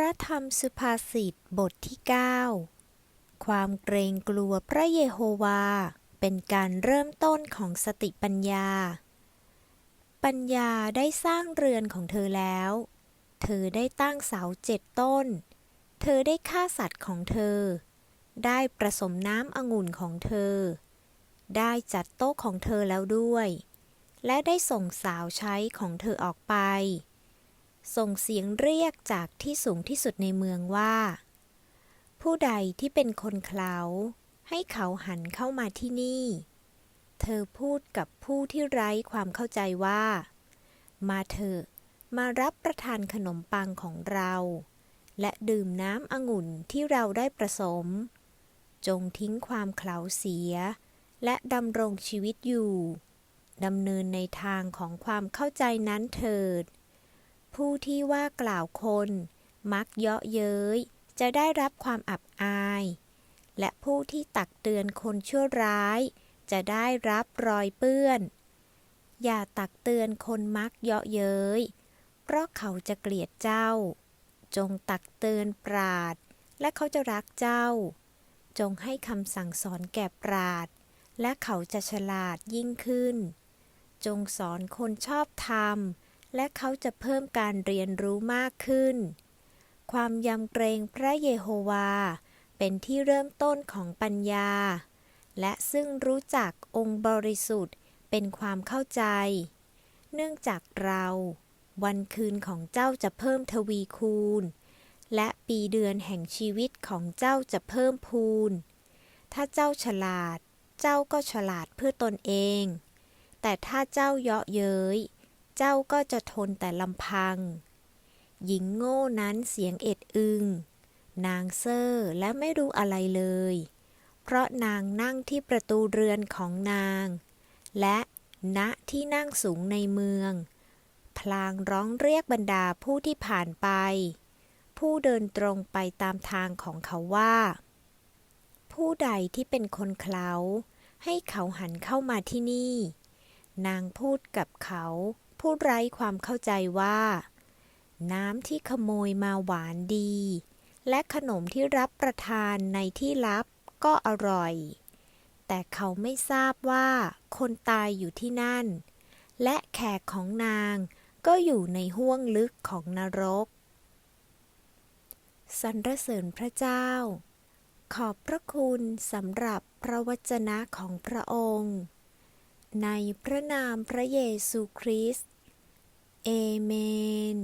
ระธรรมสุภาษิตบทที่ 9 ความเกรงกลัวพระเยโฮวา เป็นการเริ่มต้นของสติปัญญา ปัญญาได้สร้างเรือนของเธอแล้ว เธอได้ตั้งเสาเจ็ดต้น เธอได้ฆ่าสัตว์ของเธอ ได้ประสมน้ำองุ่นของเธอ ได้จัดโต๊ะของเธอแล้วด้วย และได้ส่งสาวใช้ของเธอออกไป ส่งเสียงเรียกจากที่สูงที่สุดในเมืองว่า ผู้ใดที่เป็นคนเคลาให้เขาหันเข้ามาที่นี่ เธอพูดกับผู้ที่ไร้ความเข้าใจว่า มาเถอะมารับประทานขนมปังของเรา และดื่มน้ำองุ่นที่เราได้ประสม จงทิ้งความเคลาเสีย และดำรงชีวิตอยู่ดำเนินในทางของความเข้าใจนั้นเถิด ผู้ที่ว่ากล่าวคน มักเยาะเย้ย จะได้รับความอับอาย และผู้ที่ตักเตือนคนชั่วร้าย จะได้รับรอยเปื้อน อย่าตักเตือนคนมักเยาะเย้ย เพราะเขาจะเกลียดเจ้า จงตักเตือนปราด และเขาจะรักเจ้า จงให้คำสั่งสอนแก่ปราด และเขาจะฉลาดยิ่งขึ้น จงสอนคนชอบธรรม และเขาจะเพิ่มการเรียนรู้มากขึ้น ความยำเกรงพระเยโฮวา เป็นที่เริ่มต้นของปัญญา และซึ่งรู้จักองค์บริสุทธิ์เป็นความเข้าใจ เนื่องจากเรา วันคืนของเจ้าจะเพิ่มทวีคูณ และปีเดือนแห่งชีวิตของเจ้าจะเพิ่มพูน ถ้าเจ้าฉลาด เจ้าก็ฉลาดเพื่อตนเอง แต่ถ้าเจ้าเยาะเย้ย เจ้าก็จะทนแต่ลำพัง หญิงโง่นั้นเสียงเอ็ดอึง นางเซอร์และไม่รู้อะไรเลย เพราะนางนั่งที่ประตูเรือนของนาง และณที่นั่งสูงในเมือง พลางร้องเรียกบรรดาผู้ที่ผ่านไป ผู้เดินตรงไปตามทางของเขาว่า ผู้ใดที่เป็นคนเคลาให้เขาหันเข้ามาที่นี่ นางพูดกับเขา ผู้ไร้ความเข้าใจว่า น้ำที่ขโมยมาหวานดี และขนมที่รับประทานในที่ลับก็อร่อย แต่เขาไม่ทราบว่าคนตายอยู่ที่นั่น และแขกของนางก็อยู่ในห้วงลึกของนรก สรรเสริญพระเจ้า ขอบพระคุณสำหรับพระวจนะของพระองค์ ในพระนามพระเยซูคริสต์ เอเมน